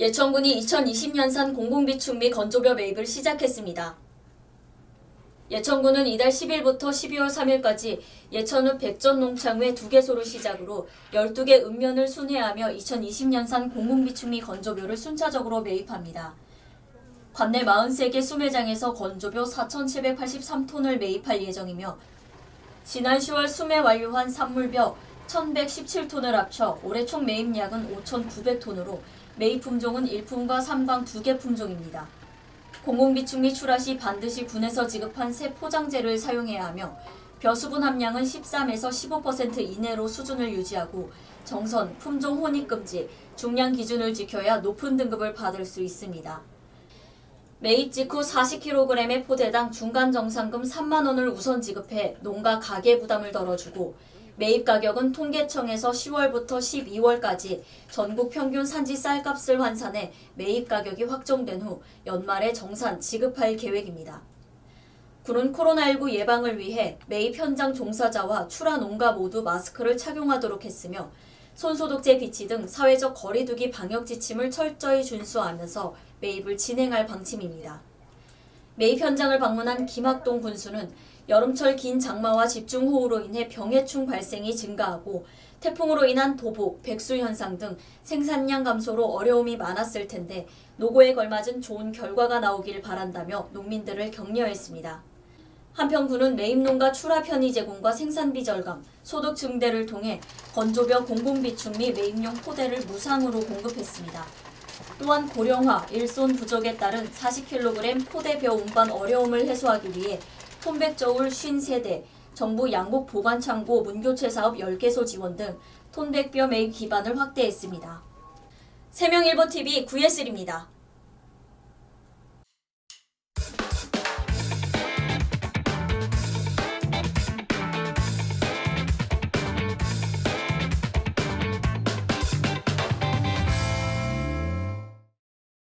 예천군이 2020년산 공공비축 및 건조벼 매입을 시작했습니다. 예천군은 이달 10일부터 12월 3일까지 예천읍 백전농창회 2개소를 시작으로 12개 읍면을 순회하며 2020년산 공공비축 및 건조벼를 순차적으로 매입합니다. 관내 43개 수매장에서 건조벼 4,783톤을 매입할 예정이며 지난 10월 수매 완료한 산물벼 1,117톤을 합쳐 올해 총 매입량은 5,900톤으로 매입 품종은 일품과 삼광 두개 품종입니다. 공공비축 및 출하 시 반드시 군에서 지급한 새 포장재를 사용해야 하며 벼수분 함량은 13에서 15% 이내로 수준을 유지하고 정선, 품종 혼입 금지, 중량 기준을 지켜야 높은 등급을 받을 수 있습니다. 매입 직후 40kg의 포대당 중간 정상금 3만 원을 우선 지급해 농가 가계 부담을 덜어주고 매입 가격은 통계청에서 10월부터 12월까지 전국 평균 산지 쌀값을 환산해 매입 가격이 확정된 후 연말에 정산 지급할 계획입니다. 군은 코로나19 예방을 위해 매입 현장 종사자와 출하 농가 모두 마스크를 착용하도록 했으며 손소독제 비치 등 사회적 거리두기 방역 지침을 철저히 준수하면서 매입을 진행할 방침입니다. 매입 현장을 방문한 김학동 군수는 여름철 긴 장마와 집중호우로 인해 병해충 발생이 증가하고 태풍으로 인한 도복, 백수 현상 등 생산량 감소로 어려움이 많았을 텐데 노고에 걸맞은 좋은 결과가 나오길 바란다며 농민들을 격려했습니다. 한편 군은 매입농가 출하 편의 제공과 생산비 절감, 소득 증대를 통해 건조벼 공공 비축 및 매입용 포대를 무상으로 공급했습니다. 또한 고령화, 일손 부족에 따른 40kg 포대벼 운반 어려움을 해소하기 위해 톤백저울 53대, 정부 양복 보관 창고 문교체 사업 10개소 지원 등 톤백벼 매입 기반을 확대했습니다. 세명일보TV 구예슬입니다.